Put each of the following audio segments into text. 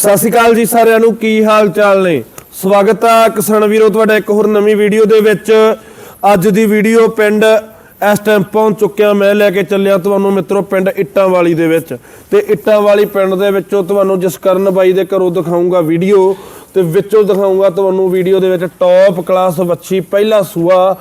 ਸਤਿ ਸ਼੍ਰੀ ਅਕਾਲ ਜੀ ਸਾਰਿਆਂ ਨੂੰ, ਕੀ ਹਾਲ ਚਾਲ ਨੇ? ਸਵਾਗਤ ਆ ਕਿਸਾਨ ਵੀਰੋ, ਤੁਹਾਡਾ ਇੱਕ ਹੋਰ ਨਵੀਂ ਵੀਡੀਓ ਦੇ ਵਿੱਚ। ਅੱਜ ਦੀ ਵੀਡੀਓ ਪਿੰਡ ਇਸ ਟਾਈਮ ਪਹੁੰਚ ਚੁੱਕਿਆ ਮੈਂ, ਲੈ ਕੇ ਚੱਲਿਆ ਤੁਹਾਨੂੰ ਮਿੱਤਰੋ ਪਿੰਡ ਇੱਟਾਂ ਵਾਲੀ ਦੇ ਵਿੱਚ। ਤੇ ਇੱਟਾਂ ਵਾਲੀ ਪਿੰਡ ਦੇ ਵਿੱਚੋਂ ਤੁਹਾਨੂੰ ਜਸਕਰਨ ਬਾਈ ਦੇ ਘਰੋਂ ਦਿਖਾਉਂਗਾ ਵੀਡੀਓ, ਤੇ ਵਿੱਚੋਂ ਦਿਖਾਉਂਗਾ ਤੁਹਾਨੂੰ ਵੀਡੀਓ ਦੇ ਵਿੱਚ ਟੌਪ ਕਲਾਸ ਵੱਛੀ, ਪਹਿਲਾ ਸੂਆ।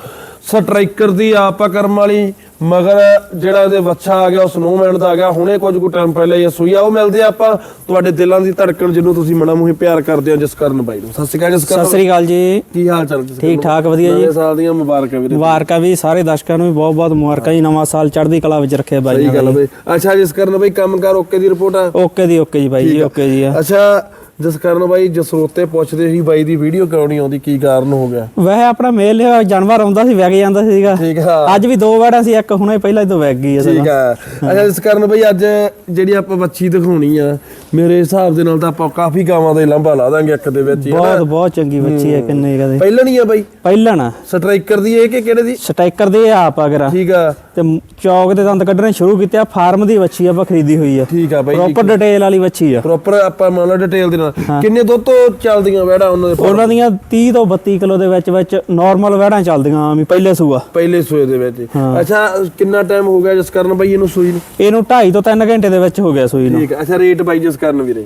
ਸਟ੍ਰਾਈਕਰ ਦੀ ਆਪਾ ਕਰਮ ਵਾਲੀ ਮਗਰ ਜਿਹੜਾ ਇਹਦੇ ਵੱਛਾ ਆ ਗਿਆ ਉਹ ਸਨੋਮੈਨ ਦਾ ਆ ਗਿਆ ਹੁਣੇ ਕੁਝ ਕੁ ਟਾਈਮ ਪਹਿਲੇ ਇਹ ਸੂਈ ਆ। ਉਹ ਮਿਲਦੇ ਆਪਾਂ ਤੁਹਾਡੇ ਦਿਲਾਂ ਦੀ ਧੜਕਣ ਜਿਹਨੂੰ ਤੁਸੀਂ ਮਨਾ ਮੂਹੀ ਪਿਆਰ ਕਰਦੇ ਹੋ ਜਿਸ ਕਰਨ ਬਾਈ ਨੂੰ। ਸਤਿ ਸ਼੍ਰੀ ਅਕਾਲ ਜਿਸ ਸਤਿ ਸ੍ਰੀ ਅਕਾਲ ਜੀ। ਕੀ ਹਾਲ ਚਾਲ ਜਿਸ ਠੀਕ ਠਾਕ ਵਧੀਆ ਜੀ। ਨਵੇਂ ਸਾਲ ਦੀਆਂ ਮੁਬਾਰਕਾਂ ਵੀਰੇ। ਮੁਬਾਰਕਾਂ ਵੀ ਸਾਰੇ ਦਰਸ਼ਕਾਂ ਨੂੰ ਵੀ ਬਹੁਤ ਬਹੁਤ ਮੁਬਾਰਕਾਂ ਜੀ। ਨਵਾਂ ਸਾਲ ਚੜ੍ਹਦੀ ਕਲਾ ਵਿੱਚ ਰੱਖੇ ਬਾਈ ਸਹੀ ਗੱਲ ਆ ਬਈ। ਅੱਛਾ ਜਿਸ ਕਰਨ ਬਈ ਕੰਮਕਾਰ ਓਕੇ ਦੀ ਰਿਪੋਰਟ ਆ? ਓਕੇ ਦੀ ਓਕੇ ਜੀ ਬਾਈ ਜੀ ਓਕੇ ਜੀ ਅੱਛਾ ਜਿਸ ਕਰਨ ਬਾਈ ਜਸਰੋਤੇ ਪੁੱਛਦੇ ਸੀ ਬਾਈ ਦੀ ਵੀਡੀਓ ਕਿਉਂ ਨਹੀਂ ਆਉਂਦੀ ਕੀ ਕਾਰਨ ਹੋ ਗਿਆ? ਵੈਸੇ ਆਪਣਾ ਮੇਲ ਜਾਨਵਰ ਆਉਂਦਾ ਸੀ ਵਗ ਜਾਂਦਾ ਸੀਗਾ। ਠੀਕ ਆ। ਅੱਜ ਵੀ ਦੋ ਵਾਰਾਂ ਸੀ ਇੱਕ ਹੁਣੇ ਪਹਿਲਾਂ ਹੀ ਤੋਂ ਵਗ ਗਈ ਠੀਕ ਆ। ਅੱਛਾ ਇਸ ਕਾਰਨ ਬਈ ਅੱਜ ਜਿਹੜੀ ਆਪਾਂ ਬੱਚੀ ਦਿਖਾਉਣੀ ਆ ਮੇਰੇ ਹਿਸਾਬ ਦੇ ਨਾਲ ਤਾਂ ਆਪਾਂ ਕਾਫੀ ਗਾਵਾਂ ਦਾ ਲੰਬਾ ਲਾ ਦਾਂਗੇ ਇੱਕ ਦੇ ਵਿੱਚ? ਬਹੁਤ ਬਹੁਤ ਚੰਗੀ ਬੱਚੀ ਹੈ। ਕਿੰਨੇ ਕਦੇ ਪਹਿਲਾਂ ਨਹੀਂ ਆ ਬਾਈ? ਪਹਿਲਾਂ ਨਾ ਸਟ੍ਰਾਈਕਰ ਦੀ ਇਹ ਕਿ ਕਿਹੜੇ ਦੀ? ਸਟਾਈਕਰ ਦੇ ਆਪ ਅਗਰ ਠੀਕ ਆ। ਤੇ ਚੌਕ ਦੇ ਦੰਦ ਕੱਢਣੇ ਸ਼ੁਰੂ ਕੀਤੇ ਆ ਫਾਰਮ ਦੀ ਬੱਚੀ ਆਪਾਂ ਖਰੀਦੀ ਹੋਈ ਆ। ਠੀਕ ਆ ਬਾਈ ਪ੍ਰੋਪਰ ਡਿਟੇਲ ਵਾਲੀ ਬੱਚੀ ਆ। ਪ੍ਰੋਪਰ ਆਪਾਂ ਮੰਨ ਡਿਟੇਲ ਦੇ ਨਾਲ ਕਿੰਨੇ ਦੁੱਧ ਤੋਂ ਚੱਲਦੀਆਂ ਵੈੜਾ ਉਹਨਾਂ ਦੇ ਉਹਨਾਂ ਦੀਆਂ 30 ਤੋਂ 32 ਕਿਲੋ ਦੇ ਵਿੱਚ ਵਿੱਚ ਨਾਰਮਲ ਵਹਿੜਾਂ ਚੱਲਦੀਆਂ ਆਮ ਹੀ ਪਹਿਲੇ ਸੂਆ। ਪਹਿਲੇ ਸੂਏ ਦੇ ਵਿੱਚ। ਅੱਛਾ ਕਿੰਨਾ ਟਾਈਮ ਹੋ ਗਿਆ ਜਿਸ ਕਾਰਨ ਬਾਈ ਇਹਨੂੰ ਸੂਈ ਨੂੰ? ਇਹਨੂੰ 2.5 ਤੋਂ 3 ਘੰਟੇ ਦੇ ਵਿੱਚ ਹੋ ਗਿਆ ਸੂਈ ਨੂੰ। ਠੀਕ ਅੱਛਾ ਰੇਟ ਬਾਈ ਜਿਸ ਕਾਰਨ ਵੀਰੇ?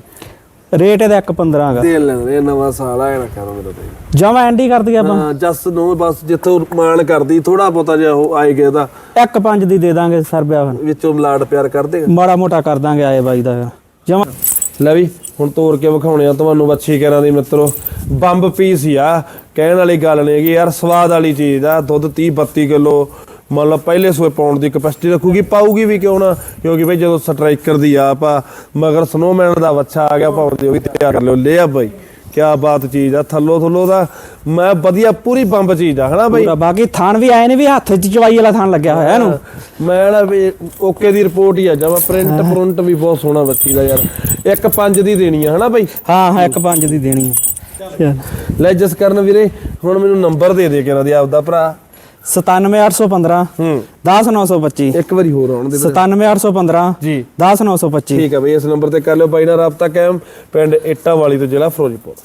ਰੇਟ ਇਹਦਾ 1.15 ਗਾ। ਦੇ ਲੈਣੇ ਨਵਾਂ ਸਾਲ ਆਇਆ ਨਾ ਕਰੋ ਮੇਰਾ ਬਾਈ ਜਮਾ ਐਂਡੀ ਕਰ ਦਈਏ ਆਪਾਂ। ਹਾਂ ਜਸ ਨੋ ਬਸ ਜਿੱਥੋਂ ਮਾਣ ਕਰਦੀ ਥੋੜਾ ਬਹੁਤਾ ਜਿਹਾ ਉਹ ਆਏ ਗਿਆ ਦਾ 1.5 ਦੀ ਦੇ ਦਾਂਗੇ ਸਰਬਿਆ ਫਿਰ ਵਿੱਚੋਂ ਮਲਾੜ ਪਿਆਰ ਕਰਦੇ ਮਾੜਾ ਮੋਟਾ ਕਰ ਦਾਂਗੇ ਆਏ ਬਾਈ ਦਾ। ਜਮਾ ਲੈ ਵੀ। ਹੁਣ ਤੋੜ ਕੇ ਵਿਖਾਉਣੇ ਆ ਤੁਹਾਨੂੰ ਵੱਛੀ ਕਰਾਂ ਦੀ ਮਿੱਤਰੋ। ਬੰਬ ਪੀਸ ਹੀ ਆ। ਕਹਿਣ ਵਾਲੀ ਗੱਲ ਨਹੀਂ ਹੈਗੀ ਯਾਰ, ਸਵਾਦ ਵਾਲੀ ਚੀਜ਼ ਆ। ਦੁੱਧ 30 32 ਕਿਲੋ। ਮੰਨ ਲਾ ਪਹਿਲੇ ਸੋਏ ਪਾਉਣ ਦੀ ਕਪੈਸਿਟੀ ਰੱਖੂਗੀ, ਪਾਊਗੀ ਵੀ ਕਿਉਂ ਨਾ? ਕਿਉਂਕਿ ਬਈ ਜਦੋਂ ਸਟ੍ਰਾਈਕਰ ਦੀ ਆਪ ਆ, ਮਗਰ ਸਨੋਮੈਨ ਦਾ ਵੱਛਾ ਆ ਗਿਆ ਪਾਉਂਦੀ ਹੋਗੀ ਤਿਆਰ ਕਰ ਲਿਓ। ਲਿਆ ਬਾਈ। ਕਿਆ ਬਾਤ ਚੀਜ਼ ਆ ਥੱਲੋ ਥੱਲੋ ਦਾ ਮੈਂ ਵਧੀਆ ਪੂਰੀ ਬੰਬ ਚੀਜ਼ ਆ ਹਨਾ ਬਈ? ਪੂਰਾ ਬਾਕੀ ਥਾਣ ਵੀ ਆਏ ਨੇ ਵੀ ਹੱਥ 'ਚ ਚਵਾਈ ਵਾਲਾ ਥਾਣ ਲੱਗਿਆ ਹੋਇਆ ਇਹਨੂੰ। ਮੈਂ ਨਾ ਵੀ ਓਕੇ ਦੀ ਰਿਪੋਰਟ ਹੀ ਆ ਜਾਵਾ ਪ੍ਰਿੰਟ ਪ੍ਰਿੰਟ ਵੀ ਬਹੁਤ ਸੋਹਣਾ ਬੱਚੀ ਦਾ ਯਾਰ। ਇੱਕ ਪੰਜ ਦੀ ਦੇਣੀ ਆ ਹਨਾ ਬਈ? ਹਾਂ ਹਾਂ 1.5 ਦੀ ਦੇਣੀ ਹੈ ਲੈ ਜਸ ਕਰਨ ਵੀਰੇ ਹੁਣ ਮੈਨੂੰ ਨੰਬਰ ਦੇ ਦੇ ਕਿਹਨਾਂ ਦੀ ਆਪਦਾ ਭਰਾ। 97815 ਹੂੰ। 10925 ਇੱਕ ਵਾਰੀ ਹੋਰ ਆਉਣ ਦੇ 97815 ਜੀ। 10925 ਠੀਕ ਹੈ ਬਈ ਇਸ ਨੰਬਰ ਤੇ ਕਰ ਲਿਓ ਬਾਈ ਨਾਲ ਰਾਬਤਾ ਕਾਇਮ ਪਿੰਡ ਏਟਾ ਵਾਲੀ ਤੋਂ ਜ਼ਿਲ੍ਹਾ ਫਿਰੋਜ਼ਪੁਰ।